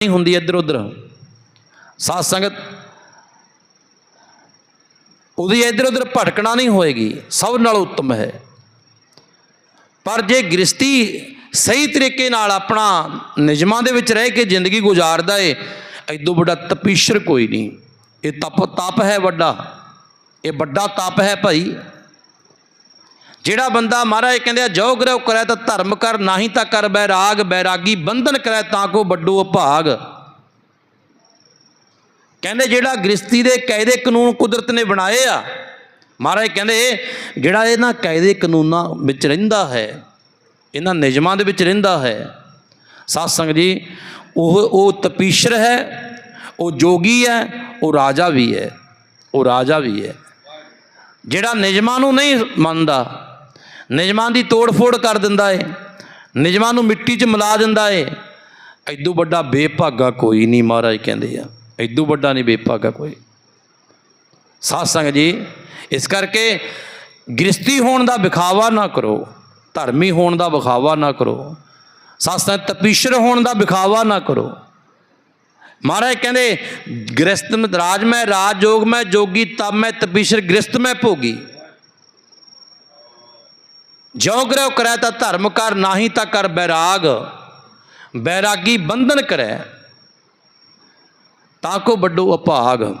ਨਹੀਂ ਹੁੰਦੀ ਇੱਧਰ ਉੱਧਰ। ਸਾਧ ਸੰਗਤ, ਉਹਦੀ ਇੱਧਰ ਉੱਧਰ ਭਟਕਣਾ ਨਹੀਂ ਹੋਏਗੀ, ਸਭ ਨਾਲ ਉੱਤਮ ਹੈ। ਪਰ ਜੇ ਗ੍ਰਸਤੀ ਸਹੀ ਤਰੀਕੇ ਨਾਲ ਆਪਣਾ ਨਿਯਮਾਂ ਦੇ ਵਿੱਚ ਰਹਿ ਕੇ ਜ਼ਿੰਦਗੀ ਗੁਜ਼ਾਰਦਾ ਏ, ਐਦੋਂ ਵੱਡਾ ਤਪੀਸ਼ਰ ਕੋਈ ਨਹੀਂ। ਇਹ ਤਪ ਤਪ ਹੈ ਵੱਡਾ। ਇਹ ਵੱਡਾ ਤਪ ਹੈ ਭਾਈ। ਜਿਹੜਾ ਬੰਦਾ ਮਹਾਰਾਜ ਕਹਿੰਦੇ ਆ, ਜੋ ਗ੍ਰਹਿ ਕਰੈ ਤਾਂ ਧਰਮ ਕਰ ਨਹੀਂ ਤਾਂ ਕਰ ਬੈਰਾਗ, ਬੈਰਾਗੀ ਬੰਧਨ ਕਰੈ ਤਾਂ ਕੋ ਵੱਡੋ ਅਭਾਗ। ਕਹਿੰਦੇ ਜਿਹੜਾ ਗ੍ਰਸਤੀ ਦੇ ਕਾਇਦੇ ਕਾਨੂੰਨ ਕੁਦਰਤ ਨੇ ਬਣਾਏ ਆ, ਮਹਾਰਾਜ ਕਹਿੰਦੇ ਜਿਹੜਾ ਇਹਨਾਂ ਕਾਇਦੇ ਕਾਨੂੰਨਾਂ ਵਿੱਚ ਰਹਿੰਦਾ ਹੈ, ਇਹਨਾਂ ਨਿਯਮਾਂ ਦੇ ਵਿੱਚ ਰਹਿੰਦਾ ਹੈ ਸਾਧ ਸੰਗਤ ਜੀ, ਉਹ ਉਹ ਤਪੀਸ਼ਰ ਹੈ, ਉਹ ਜੋਗੀ ਹੈ, ਉਹ ਰਾਜਾ ਵੀ ਹੈ, ਉਹ ਰਾਜਾ ਵੀ ਹੈ। ਜਿਹੜਾ ਨਿਯਮਾਂ ਨੂੰ ਨਹੀਂ ਮੰਨਦਾ ਨਿਯਮਾਂ ਦੀ ਤੋੜ-ਫੋੜ ਕਰ ਦਿੰਦਾ ਏ। ਨਿਯਮਾਂ ਨੂੰ ਮਿੱਟੀ 'ਚ ਮਿਲਾ ਦਿੰਦਾ ਏ। ਐਦੋਂ ਵੱਡਾ ਬੇਭਾਗਾ ਕੋਈ ਨਹੀਂ ਮਹਾਰਾਜ ਕਹਿੰਦੇ ਆ। ਐਦੋਂ ਵੱਡਾ ਨਹੀਂ ਬੇਭਾਗਾ ਕੋਈ। ਸਾਧ ਸੰਗਤ ਜੀ, ਇਸ ਕਰਕੇ ਗ੍ਰਸਤੀ ਹੋਣ ਦਾ ਵਿਖਾਵਾ ਨਾ ਕਰੋ, ਧਰਮੀ ਹੋਣ ਦਾ ਵਿਖਾਵਾ ਨਾ ਕਰੋ, ਸਾਧ ਸੰਗਤ ਤਪੀਸ਼ਰ ਹੋਣ ਦਾ ਵਿਖਾਵਾ ਨਾ ਕਰੋ। ਮਹਾਰਾਜ ਕਹਿੰਦੇ ਗ੍ਰਸਤ ਰਾਜ ਮੈਂ ਰਾਜ ਜੋਗ ਮੈਂ ਜੋਗੀ ਤਬ ਮੈਂ ਤਪੀਸ਼ਰ ਗ੍ਰਸਤ ਮੈਂ ਭੋਗੀ। ਜੋ ਗ੍ਰਹਿ ਕਰੈ ਤਾਂ ਧਰਮ ਕਰ, ਨਾਹੀ ਤਾਂ ਕਰ ਬੈਰਾਗ। ਬੈਰਾਗੀ ਬੰਧਨ ਕਰੈ। ਤਾਂ ਕੋ ਵੱਡੋ ਅਭਾਗ।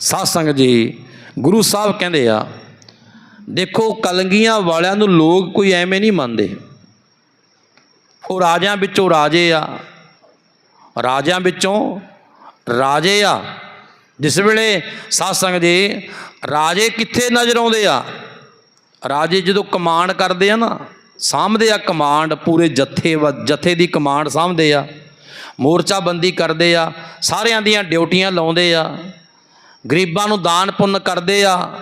ਸਾਧ ਸੰਗਤ ਜੀ, ਗੁਰੂ ਸਾਹਿਬ ਕਹਿੰਦੇ ਆ, ਦੇਖੋ ਕਲੰਗੀਆਂ ਵਾਲਿਆਂ ਨੂੰ ਲੋਕ ਕੋਈ ਐਵੇਂ ਨਹੀਂ ਮੰਨਦੇ। ਉਹ ਰਾਜਿਆਂ ਵਿੱਚੋਂ ਰਾਜੇ ਆ। ਰਾਜਿਆਂ ਵਿੱਚੋਂ ਰਾਜੇ ਆ। ਜਿਸ ਵੇਲੇ ਸਾਧ ਸੰਗਤ ਜੀ, ਰਾਜੇ ਕਿੱਥੇ ਨਜ਼ਰ ਆਉਂਦੇ ਆ? ਰਾਜੇ ਜਦੋਂ ਕਮਾਂਡ ਕਰਦੇ ਆ ਨਾ ਸਾਹਮਣੇ ਆ ਕਮਾਂਡ, ਪੂਰੇ ਜੱਥੇ ਵ- ਜਥੇ ਦੀ ਕਮਾਂਡ ਸਾਹਮਣੇ ਆ, ਮੋਰਚਾਬੰਦੀ ਕਰਦੇ ਆ, ਸਾਰਿਆਂ ਦੀਆਂ ਡਿਊਟੀਆਂ ਲਾਉਂਦੇ ਆ, ਗਰੀਬਾਂ ਨੂੰ ਦਾਨ ਪੁੰਨ ਕਰਦੇ ਆ,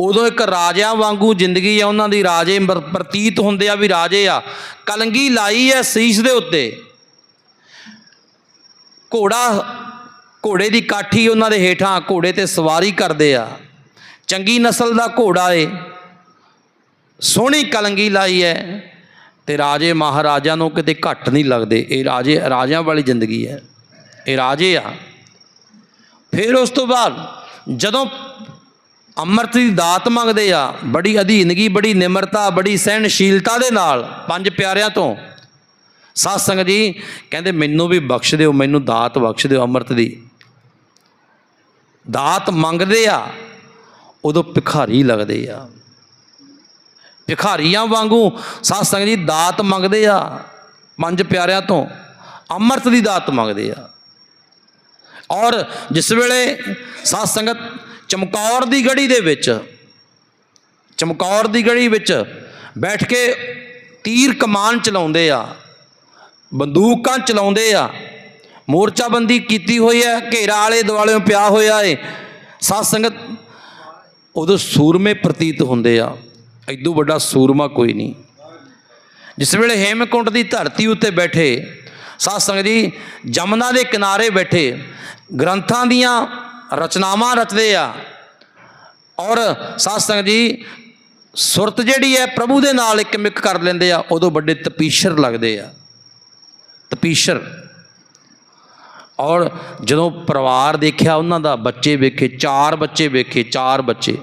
ਉਦੋਂ ਇੱਕ ਰਾਜਿਆਂ ਵਾਂਗੂ ਜ਼ਿੰਦਗੀ ਆ, ਉਹਨਾਂ ਦੀ ਰਾਜੇ ਪ੍ਰਤੀਤ ਹੁੰਦੇ ਆ ਵੀ ਰਾਜੇ ਆ, ਕਲੰਗੀ ਲਾਈ ਐ ਸੀਸ ਦੇ ਉੱਤੇ। ਘੋੜਾ, ਘੋੜੇ ਦੀ ਕਾਠੀ ਉਹਨਾਂ ਦੇ ਹੇਠਾਂ, ਘੋੜੇ ਤੇ ਸਵਾਰੀ ਕਰਦੇ ਆ। ਚੰਗੀ ਨਸਲ ਦਾ ਘੋੜਾ ਏ ਸੋਹਣੀ ਕਲੰਗੀ ਲਾਈ ਹੈ ਤੇ ਰਾਜੇ ਮਹਾਰਾਜਾ ਨੂੰ ਕਿਤੇ ਘੱਟ ਨਹੀਂ ਲੱਗਦੇ। ਇਹ ਰਾਜੇ, ਰਾਜਿਆਂ ਵਾਲੀ ਜ਼ਿੰਦਗੀ ਹੈ। ਇਹ ਰਾਜੇ ਆ। ਫਿਰ ਉਸ ਤੋਂ ਬਾਅਦ ਜਦੋਂ ਅੰਮ੍ਰਿਤ ਦੀ ਦਾਤ ਮੰਗਦੇ ਆ, ਬੜੀ ਅਧੀਨਗੀ, ਬੜੀ ਨਿਮਰਤਾ, ਬੜੀ ਸਹਿਣਸ਼ੀਲਤਾ ਦੇ ਨਾਲ ਪੰਜ ਪਿਆਰਿਆਂ ਤੋਂ, ਸਾਧ ਸੰਗਤ ਜੀ ਕਹਿੰਦੇ, ਮੈਨੂੰ ਵੀ ਬਖਸ਼ ਦਿਓ, ਮੈਨੂੰ ਦਾਤ ਬਖਸ਼ ਦਿਓ ਅੰਮ੍ਰਿਤ ਦੀ। ਦਾਤ ਮੰਗਦੇ ਆ, ਉਦੋਂ ਭਿਖਾਰੀ ਲੱਗਦੇ ਆ। ਭਿਖਾਰੀਆਂ ਵਾਂਗੂ ਸਾਧ ਸੰਗਤ ਜੀ ਦਾਤ ਮੰਗਦੇ ਆ, ਪੰਜ ਪਿਆਰਿਆਂ ਤੋਂ, ਅੰਮ੍ਰਿਤ ਦੀ ਦਾਤ ਮੰਗਦੇ ਆ। ਔਰ ਜਿਸ ਵੇਲੇ ਸਾਧ ਸੰਗਤ ਚਮਕੌਰ ਦੀ ਗੜੀ ਦੇ ਵਿੱਚ, ਚਮਕੌਰ ਦੀ ਗੜੀ ਵਿੱਚ ਬੈਠ ਕੇ ਤੀਰ ਕਮਾਨ ਚਲਾਉਂਦੇ ਆ, ਬੰਦੂਕਾਂ ਚਲਾਉਂਦੇ ਆ, ਮੋਰਚਾਬੰਦੀ ਕੀਤੀ ਹੋਈ ਹੈ, ਘੇਰਾ ਵਾਲੇ ਦੁਆਲਿਓਂ ਪਿਆ ਹੋਇਆ ਏ, ਸਾਧ ਸੰਗਤ ਉਦੋਂ ਸੂਰਮੇ ਪ੍ਰਤੀਤ ਹੁੰਦੇ ਆ। ਐਦੋਂ ਵੱਡਾ ਸੂਰਮਾ ਕੋਈ ਨਹੀਂ। ਜਿਸ ਵੇਲੇ ਹੇਮਕੁੰਟ ਦੀ ਧਰਤੀ ਉੱਤੇ ਬੈਠੇ, ਸਾਧ ਸੰਗਤ ਜੀ, ਜਮਨਾ ਦੇ ਕਿਨਾਰੇ ਬੈਠੇ, ਗ੍ਰੰਥਾਂ ਦੀਆਂ ਰਚਨਾਵਾਂ ਰਚਦੇ ਆ, ਔਰ ਸਾਧ ਸੰਗਤ ਜੀ, ਸੁਰਤ ਜਿਹੜੀ ਹੈ ਪ੍ਰਭੂ ਦੇ ਨਾਲ ਇੱਕ ਮਿਕ ਕਰ ਲੈਂਦੇ ਆ, ਉਦੋਂ ਵੱਡੇ ਤਪੀਸ਼ਰ ਲੱਗਦੇ ਆ। ਤਪੀਸ਼ਰ। ਔਰ ਜਦੋਂ ਪਰਿਵਾਰ ਦੇਖਿਆ, ਉਹਨਾਂ ਦਾ ਬੱਚੇ ਵੇਖੇ, ਚਾਰ ਬੱਚੇ ਵੇਖੇ, ਚਾਰ ਬੱਚੇ।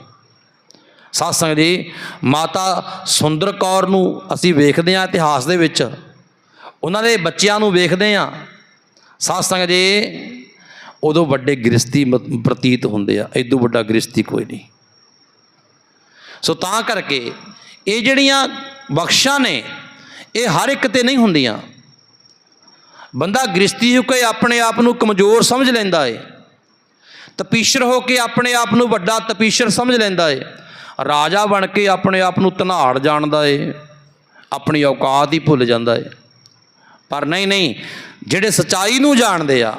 ਸਾਧ ਸੰਗਤ ਜੀ, ਮਾਤਾ ਸੁੰਦਰ ਕੌਰ ਨੂੰ ਅਸੀਂ ਵੇਖਦੇ ਹਾਂ ਇਤਿਹਾਸ ਦੇ ਵਿੱਚ। ਉਹਨਾਂ ਦੇ ਬੱਚਿਆਂ ਨੂੰ ਵੇਖਦੇ ਹਾਂ। ਸਾਧ ਸੰਗਤ ਜੀ, ਉਦੋਂ ਵੱਡੇ ਗ੍ਰਸਤੀ ਪ੍ਰਤੀਤ ਹੁੰਦੇ ਆ। ਇਦੋਂ ਵੱਡਾ ਗ੍ਰਸਤੀ ਕੋਈ ਨਹੀਂ। ਸੋ ਤਾਂ ਕਰਕੇ ਇਹ ਜਿਹੜੀਆਂ ਬਖਸ਼ਾਂ ਨੇ, ਇਹ ਹਰ ਇੱਕ ਤੇ ਨਹੀਂ ਹੁੰਦੀਆਂ। ਬੰਦਾ ਗ੍ਰਸਤੀ ਹੋ ਕੇ ਆਪਣੇ ਆਪ ਨੂੰ ਕਮਜ਼ੋਰ ਸਮਝ ਲੈਂਦਾ ਏ। ਤਪੀਸ਼ਰ ਹੋ ਕੇ ਆਪਣੇ ਆਪ ਨੂੰ ਵੱਡਾ ਤਪੀਸ਼ਰ ਸਮਝ ਲੈਂਦਾ ਏ। ਰਾਜਾ ਬਣ ਕੇ ਆਪਣੇ ਆਪ ਨੂੰ ਧਨਾੜ ਜਾਣਦਾ ਏ, ਆਪਣੀ ਔਕਾਤ ਹੀ ਭੁੱਲ ਜਾਂਦਾ ਏ। ਪਰ ਨਹੀਂ ਨਹੀਂ, ਜਿਹੜੇ ਸਚਾਈ ਨੂੰ ਜਾਣਦੇ ਆ,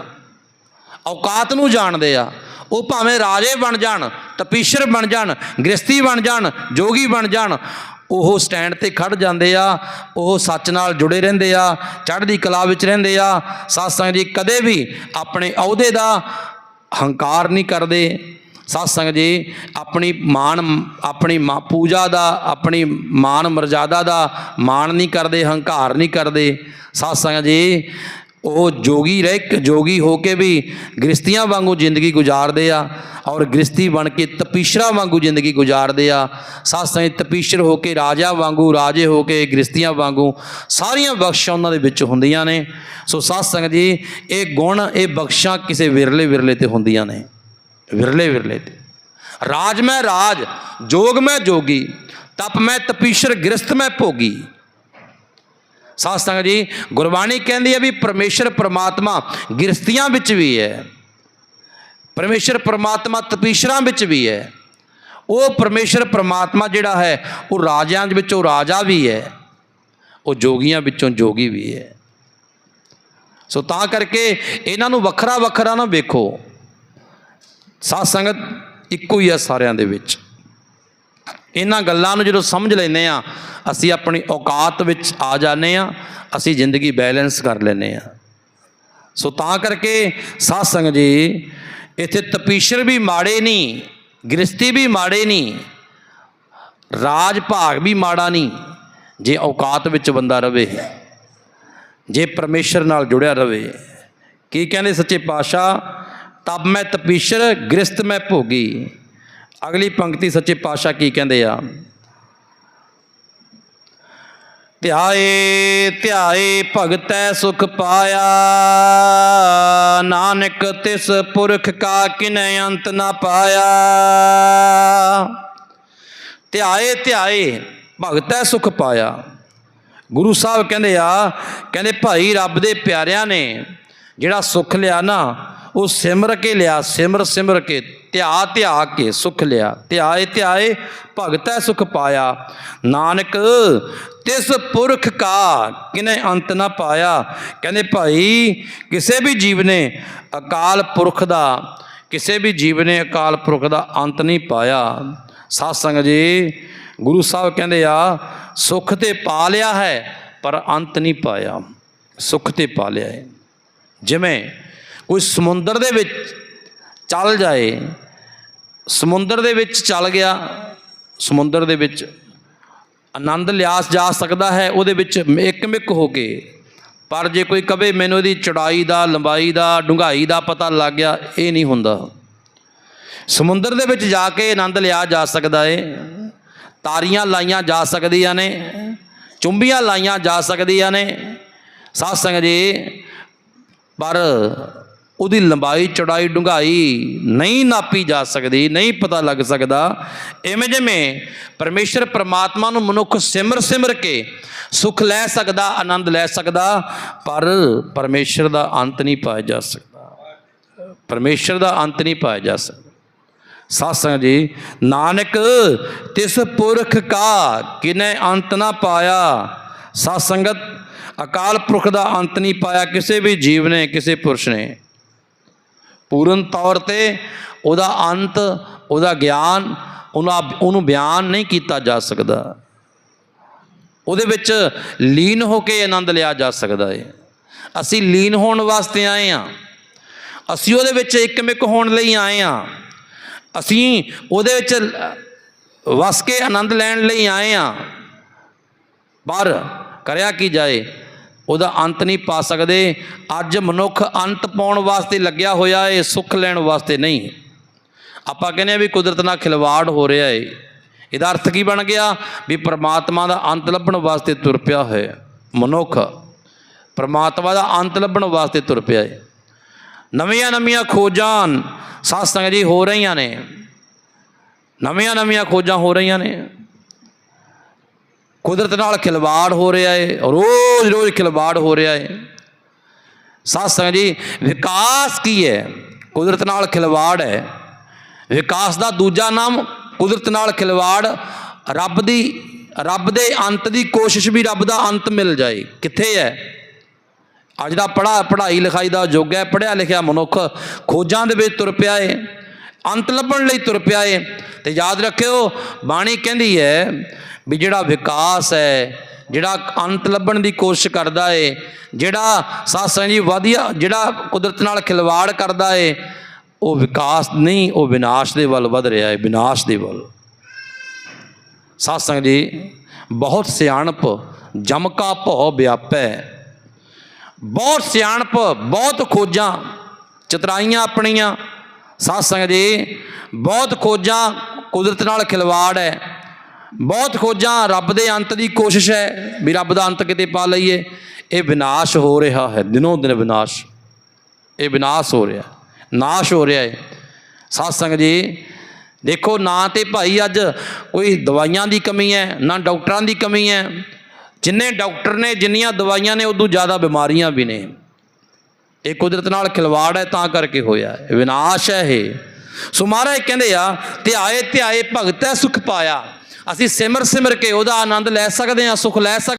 ਔਕਾਤ ਨੂੰ ਜਾਣਦੇ ਆ, ਉਹ ਭਾਵੇਂ ਰਾਜੇ ਬਣ ਜਾਣ, ਤਪੀਸ਼ਰ ਬਣ ਜਾਣ ਗ੍ਰਸਤੀ ਬਣ ਜਾਣ, ਜੋਗੀ ਬਣ ਜਾਣ, ਉਹ ਸਟੈਂਡ ਤੇ ਖੜ ਜਾਂਦੇ ਆ, ਉਹ ਸੱਚ ਨਾਲ ਜੁੜੇ ਰਹਿੰਦੇ ਆ, ਚੜ੍ਹਦੀ ਕਲਾ ਵਿੱਚ ਰਹਿੰਦੇ ਆ, ਸਾਧ ਸੰਗਤ ਜੀ ਕਦੇ ਵੀ ਆਪਣੇ ਅਹੁਦੇ ਦਾ ਹੰਕਾਰ ਨਹੀਂ ਕਰਦੇ। ਸਾਧ ਸੰਗਤ ਜੀ, ਆਪਣੀ ਮਾਨ, ਆਪਣੀ ਮਾ- ਪੂਜਾ ਦਾ, ਆਪਣੀ ਮਾਨ ਮਰਜ਼ਾਦਾ ਦਾ ਮਾਣ ਨਹੀਂ ਕਰਦੇ, ਹੰਕਾਰ ਨਹੀਂ ਕਰਦੇ। ਸਾਧ ਸੰਗਤ ਜੀ, ਉਹ ਜੋਗੀ ਰਹਿ ਜੋਗੀ ਹੋ ਕੇ ਵੀ ਗ੍ਰਸਤੀਆਂ ਵਾਂਗੂ ਜ਼ਿੰਦਗੀ ਗੁਜ਼ਾਰਦੇ ਆ ਔਰ ਗ੍ਰਸਤੀ ਬਣ ਕੇ ਤਪੀਸ਼ਰਾ ਵਾਂਗੂ ਜ਼ਿੰਦਗੀ ਗੁਜ਼ਾਰਦੇ ਆ। ਸਾਧ ਸੰਗਤ ਤਪੀਸ਼ਰ ਹੋ ਕੇ, ਰਾਜਾ ਵਾਂਗੂ, ਰਾਜੇ ਹੋ ਕੇ ਗ੍ਰਸਤੀਆਂ ਵਾਂਗੂ ਸਾਰੀਆਂ ਬਖਸ਼ਾਂ ਉਹਨਾਂ ਦੇ ਵਿੱਚ ਹੁੰਦੀਆਂ ਨੇ। ਸੋ ਸਾਧ ਸੰਗਤ ਜੀ, ਇਹ ਗੁਣ, ਇਹ ਬਖਸ਼ਾਂ ਕਿਸੇ ਵਿਰਲੇ ਵਿਰਲੇ ਤੇ ਹੁੰਦੀਆਂ ਨੇ। ਵਿਰਲੇ ਵਿਰਲੇ ਤੇ। ਰਾਜ ਮੈਂ ਰਾਜ, ਜੋਗ ਮੈਂ ਜੋਗੀ, ਤਪ ਮੈਂ ਤਪੀਸ਼ਰ ਗ੍ਰਸਤ ਮੈਂ ਭੋਗੀ। ਸਾਧ ਸੰਗਤ ਜੀ, ਗੁਰਬਾਣੀ ਕਹਿੰਦੀ ਹੈ ਵੀ ਪਰਮੇਸ਼ਰ ਪ੍ਰਮਾਤਮਾ ਗ੍ਰਸਤੀਆਂ ਵਿੱਚ ਵੀ ਹੈ। ਪਰਮੇਸ਼ਰ ਪ੍ਰਮਾਤਮਾ ਤਪੀਸ਼ਰਾਂ ਵਿੱਚ ਵੀ ਹੈ। ਉਹ ਪਰਮੇਸ਼ਰ ਪ੍ਰਮਾਤਮਾ ਜਿਹੜਾ ਹੈ, ਉਹ ਰਾਜਿਆਂ ਦੇ ਵਿੱਚੋਂ ਰਾਜਾ ਵੀ ਹੈ। ਉਹ ਜੋਗੀਆਂ ਵਿੱਚੋਂ ਜੋਗੀ ਵੀ ਹੈ। ਸੋ ਤਾਂ ਕਰਕੇ ਇਹਨਾਂ ਨੂੰ ਵੱਖਰਾ ਵੱਖਰਾ ਨਾ ਵੇਖੋ। ਸਾਧ ਸੰਗਤ ਇੱਕੋ ਹੀ ਆ ਸਾਰਿਆਂ ਦੇ ਵਿੱਚ। ਇਹਨਾਂ ਗੱਲਾਂ ਨੂੰ ਜਦੋਂ ਸਮਝ ਲੈਂਦੇ ਆ ਅਸੀਂ ਆਪਣੀ ਔਕਾਤ ਵਿੱਚ ਆ ਜਾਂਦੇ ਆ ਅਸੀਂ ਜ਼ਿੰਦਗੀ ਬੈਲੈਂਸ ਕਰ ਲੈਂਦੇ ਆ ਸੋ ਤਾਂ ਕਰਕੇ ਸਾਧ ਸੰਗਤ ਜੀ, ਇੱਥੇ ਤਪੀਸ਼ਰ ਵੀ ਮਾੜੇ ਨਹੀਂ ਗ੍ਰਸਤੀ ਵੀ ਮਾੜੇ ਨਹੀਂ, ਰਾਜ ਭਾਗ ਵੀ ਮਾੜਾ ਨਹੀਂ, ਜੇ ਔਕਾਤ ਵਿੱਚ ਬੰਦਾ ਰਵੇ, ਜੇ ਪਰਮੇਸ਼ਰ ਨਾਲ ਜੁੜਿਆ ਰਵੇ। ਕੀ ਕਹਿੰਦੇ ਸੱਚੇ ਪਾਤਸ਼ਾਹ? ਤਬ ਮੈਂ ਤਪੀਸ਼ਰ, ਗ੍ਰਸਤ ਮੈਂ ਭੋਗੀ। ਅਗਲੀ ਪੰਕਤੀ ਸੱਚੇ ਪਾਤਸ਼ਾਹ ਕੀ ਕਹਿੰਦੇ ਆ? ਧਿਆਏ ਧਿਆਏ ਭਗਤੈ ਸੁਖ ਪਾਇਆ, ਨਾਨਕ ਤਿਸ ਪੁਰਖ ਕਾ ਕਿਨੈ ਅੰਤ ਨਾ ਪਾਇਆ। ਧਿਆਏ ਧਿਆਏ ਭਗਤੈ ਸੁਖ ਪਾਇਆ। ਗੁਰੂ ਸਾਹਿਬ ਕਹਿੰਦੇ ਆ, ਕਹਿੰਦੇ ਭਾਈ ਰੱਬ ਦੇ ਪਿਆਰਿਆਂ ਨੇ ਜਿਹੜਾ ਸੁਖ ਲਿਆ ਨਾ ਉਹ ਸਿਮਰ ਕੇ ਲਿਆ, ਸਿਮਰ ਸਿਮਰ ਕੇ, ਧਿਆ ਧਿਆ ਕੇ ਸੁਖ ਲਿਆ। ਧਿਆਏ ਧਿਆਏ ਭਗਤੈ ਸੁਖ ਪਾਇਆ। ਨਾਨਕ, ਤਿਸ ਪੁਰਖ ਕਾ ਕਿਨੇ ਅੰਤ ਨਾ ਪਾਇਆ। ਕਹਿੰਦੇ ਭਾਈ, ਕਿਸੇ ਵੀ ਜੀਵ ਨੇ ਅਕਾਲ ਪੁਰਖ ਦਾ, ਕਿਸੇ ਵੀ ਜੀਵ ਨੇ ਅਕਾਲ ਪੁਰਖ ਦਾ ਅੰਤ ਨਹੀਂ ਪਾਇਆ। ਸਾਧ ਸੰਗਤ ਜੀ, ਗੁਰੂ ਸਾਹਿਬ ਕਹਿੰਦੇ ਆ, ਸੁਖ ਤੇ ਪਾ ਲਿਆ ਹੈ, ਪਰ ਅੰਤ ਨਹੀਂ ਪਾਇਆ। ਸੁਖ ਤੇ ਪਾ ਲਿਆ ਹੈ। ਜਿਵੇਂ ਕੋਈ ਸਮੁੰਦਰ ਦੇ ਵਿੱਚ ਚੱਲ ਜਾਏ, ਸਮੁੰਦਰ ਦੇ ਵਿੱਚ ਚੱਲ ਗਿਆ, ਸਮੁੰਦਰ ਦੇ ਵਿੱਚ ਆਨੰਦ ਲਿਆ ਜਾ ਸਕਦਾ ਹੈ, ਉਹਦੇ ਵਿੱਚ ਇੱਕ ਹੋ ਕੇ। ਪਰ ਜੇ ਕੋਈ ਕਵੇ ਮੈਨੂੰ ਇਹਦੀ ਚੜਾਈ ਦਾ, ਲੰਬਾਈ ਦਾ, ਡੂੰਘਾਈ ਦਾ ਪਤਾ ਲੱਗ ਗਿਆ, ਇਹ ਨਹੀਂ ਹੁੰਦਾ। ਸਮੁੰਦਰ ਦੇ ਵਿੱਚ ਜਾ ਕੇ ਆਨੰਦ ਲਿਆ ਜਾ ਸਕਦਾ ਏ। ਤਾਰੀਆਂ ਲਾਈਆਂ ਜਾ ਸਕਦੀਆਂ ਨੇ, ਚੁੰਬੀਆਂ ਲਾਈਆਂ ਜਾ ਸਕਦੀਆਂ ਨੇ। ਸਾਧ ਸੰਗਤ ਜੀ, ਪਰ ਉਹਦੀ ਲੰਬਾਈ, ਚੌੜਾਈ, ਡੂੰਘਾਈ ਨਹੀਂ ਨਾਪੀ ਜਾ ਸਕਦੀ, ਨਹੀਂ ਪਤਾ ਲੱਗ ਸਕਦਾ। ਐਵੇਂ ਜਿਵੇਂ ਪਰਮੇਸ਼ਰ ਪ੍ਰਮਾਤਮਾ ਨੂੰ ਮਨੁੱਖ ਸਿਮਰ ਸਿਮਰ ਕੇ ਸੁਖ ਲੈ ਸਕਦਾ, ਆਨੰਦ ਲੈ ਸਕਦਾ, ਪਰ ਪਰਮੇਸ਼ਰ ਦਾ ਅੰਤ ਨਹੀਂ ਪਾਇਆ ਜਾ ਸਕਦਾ। ਪਰਮੇਸ਼ਰ ਦਾ ਅੰਤ ਨਹੀਂ ਪਾਇਆ ਜਾ ਸਕਦਾ। ਸਾਧ ਜੀ, ਨਾਨਕ, ਤਿਸ ਪੁਰਖ ਕਾ ਕਿਨੇ ਅੰਤ ਨਾ ਪਾਇਆ? ਸਾਧ ਅਕਾਲ ਪੁਰਖ ਦਾ ਅੰਤ ਨਹੀਂ ਪਾਇਆ। ਕਿਸੇ ਵੀ ਜੀਵ ਨੇ, ਕਿਸੇ ਪੁਰਸ਼ ਨੇ ਪੂਰਨ ਤੌਰ ਤੇ ਉਹਦਾ ਅੰਤ, ਉਹਦਾ ਗਿਆਨ, ਉਹਨਾਂ ਉਹਨੂੰ ਬਿਆਨ ਨਹੀਂ ਕੀਤਾ ਜਾ ਸਕਦਾ। ਉਹਦੇ ਵਿੱਚ ਲੀਨ ਹੋ ਕੇ ਆਨੰਦ ਲਿਆ ਜਾ ਸਕਦਾ ਹੈ ਅਸੀਂ ਲੀਨ ਹੋਣ ਵਾਸਤੇ ਆਏ ਹਾਂ ਅਸੀਂ ਉਹਦੇ ਵਿੱਚ ਇੱਕਮਿਕ ਹੋਣ ਲਈ ਆਏ ਹਾਂ ਅਸੀਂ ਉਹਦੇ ਵਿੱਚ ਵਸ ਕੇ ਆਨੰਦ ਲੈਣ ਲਈ ਆਏ ਹਾਂ ਪਰ ਕਰਿਆ ਕੀ ਜਾਏ? ਉਹਦਾ ਅੰਤ ਨਹੀਂ ਪਾ ਸਕਦੇ। ਅੱਜ ਮਨੁੱਖ ਅੰਤ ਪਾਉਣ ਵਾਸਤੇ ਲੱਗਿਆ ਹੋਇਆ ਏ, ਸੁੱਖ ਲੈਣ ਵਾਸਤੇ ਨਹੀਂ। ਆਪਾਂ ਕਹਿੰਦੇ ਆ ਵੀ ਕੁਦਰਤ ਨਾਲ ਖਿਲਵਾੜ ਹੋ ਰਿਹਾ ਏ। ਇਹਦਾ ਅਰਥ ਕੀ ਬਣ ਗਿਆ? ਵੀ ਪ੍ਰਮਾਤਮਾ ਦਾ ਅੰਤ ਲੱਭਣ ਵਾਸਤੇ ਤੁਰ ਪਿਆ ਹੈ ਮਨੁੱਖ। ਪ੍ਰਮਾਤਮਾ ਦਾ ਅੰਤ ਲੱਭਣ ਵਾਸਤੇ ਤੁਰ ਪਿਆ ਏ। ਨਵੀਆਂ ਨਵੀਆਂ ਖੋਜਾਂ, ਸਾਧ ਸੰਗਤ ਜੀ ਹੋ ਰਹੀਆਂ ਨੇ। ਨਵੀਆਂ ਨਵੀਆਂ ਖੋਜਾਂ ਹੋ ਰਹੀਆਂ ਨੇ। ਕੁਦਰਤ ਨਾਲ ਖਿਲਵਾੜ ਹੋ ਰਿਹਾ ਏ, ਰੋਜ਼ ਰੋਜ਼ ਖਿਲਵਾੜ ਹੋ ਰਿਹਾ ਏ। ਸਾਧ ਸੰਗਤ ਜੀ, ਵਿਕਾਸ ਕੀ ਹੈ ਕੁਦਰਤ ਨਾਲ ਖਿਲਵਾੜ ਹੈ। ਵਿਕਾਸ ਦਾ ਦੂਜਾ ਨਾਮ ਕੁਦਰਤ ਨਾਲ ਖਿਲਵਾੜ, ਰੱਬ ਦੀ, ਰੱਬ ਦੇ ਅੰਤ ਦੀ ਕੋਸ਼ਿਸ਼ ਵੀ ਰੱਬ ਦਾ ਅੰਤ ਮਿਲ ਜਾਏ। ਕਿੱਥੇ ਹੈ? ਅੱਜ ਦਾ ਪੜਾ ਪੜ੍ਹਾਈ ਲਿਖਾਈ ਦਾ ਯੁੱਗ ਹੈ ਪੜਿਆ ਲਿਖਿਆ ਮਨੁੱਖ ਖੋਜਾਂ ਦੇ ਵਿੱਚ ਤੁਰ ਪਿਆ ਏ, ਅੰਤ ਲੱਭਣ ਲਈ ਤੁਰ ਪਿਆ ਏ। ਤੇ ਯਾਦ ਰੱਖਿਓ, ਬਾਣੀ ਕਹਿੰਦੀ ਹੈ ਵੀ ਜਿਹੜਾ ਵਿਕਾਸ ਹੈ, ਜਿਹੜਾ ਅੰਤ ਲੱਭਣ ਦੀ ਕੋਸ਼ਿਸ਼ ਕਰਦਾ ਏ, ਜਿਹੜਾ ਸਾਸਾਂ ਜੀ ਵਧੀਆ, ਜਿਹੜਾ ਕੁਦਰਤ ਨਾਲ ਖਿਲਵਾੜ ਕਰਦਾ ਏ, ਉਹ ਵਿਕਾਸ ਨਹੀਂ, ਉਹ ਵਿਨਾਸ਼ ਦੇ ਵੱਲ ਵਧ ਰਿਹਾ ਹੈ ਵਿਨਾਸ਼ ਦੇ ਵੱਲ। ਸਾਧ ਜੀ, ਬਹੁਤ ਸਿਆਣਪ, ਜਮਕਾ ਭਉ ਵਿਆਪੈ। ਬਹੁਤ ਸਿਆਣਪ, ਬਹੁਤ ਖੋਜਾਂ, ਚਤਰਾਈਆਂ ਆਪਣੀਆਂ। ਸਾਧ ਜੀ, ਬਹੁਤ ਖੋਜਾਂ ਕੁਦਰਤ ਨਾਲ ਖਿਲਵਾੜ ਹੈ। ਬਹੁਤ ਖੋਜਾਂ, ਰੱਬ ਦੇ ਅੰਤ ਦੀ ਕੋਸ਼ਿਸ਼ ਹੈ ਵੀ ਰੱਬ ਦਾ ਅੰਤ ਕਿਤੇ ਪਾ ਲਈਏ। ਇਹ ਵਿਨਾਸ਼ ਹੋ ਰਿਹਾ ਹੈ, ਦਿਨੋਂ ਦਿਨ ਵਿਨਾਸ਼। ਇਹ ਵਿਨਾਸ਼ ਹੋ ਰਿਹਾ, ਨਾਸ਼ ਹੋ ਰਿਹਾ ਹੈ। ਸਾਧ ਸੰਗਤ ਜੀ, ਦੇਖੋ ਨਾ ਤੇ ਭਾਈ ਅੱਜ ਕੋਈ ਦਵਾਈਆਂ ਦੀ ਕਮੀ ਹੈ, ਨਾ ਡਾਕਟਰਾਂ ਦੀ ਕਮੀ ਹੈ। ਜਿੰਨੇ ਡਾਕਟਰ ਨੇ, ਜਿੰਨੀਆਂ ਦਵਾਈਆਂ ਨੇ, ਉਦੋਂ ਜ਼ਿਆਦਾ ਬਿਮਾਰੀਆਂ ਵੀ ਨੇ। ਇਹ ਕੁਦਰਤ ਨਾਲ ਖਿਲਵਾੜ ਹੈ, ਤਾਂ ਕਰਕੇ ਹੋਇਆ ਹੈ। ਵਿਨਾਸ਼ ਹੈ ਇਹ। ਸੋ ਮਹਾਰਾਜ ਕਹਿੰਦੇ ਆ, ਧਿਆਏ ਧਿਆਏ ਭਗਤੈ ਸੁਖ ਪਾਇਆ। ਅਸੀਂ ਸਿਮਰ ਸਿਮਰ ਕੇ ਉਹਦਾ ਆਨੰਦ ਲੈ ਸਕਦੇ ਹਾਂ ਸੁਖ ਲੈ ਸਕਦੇ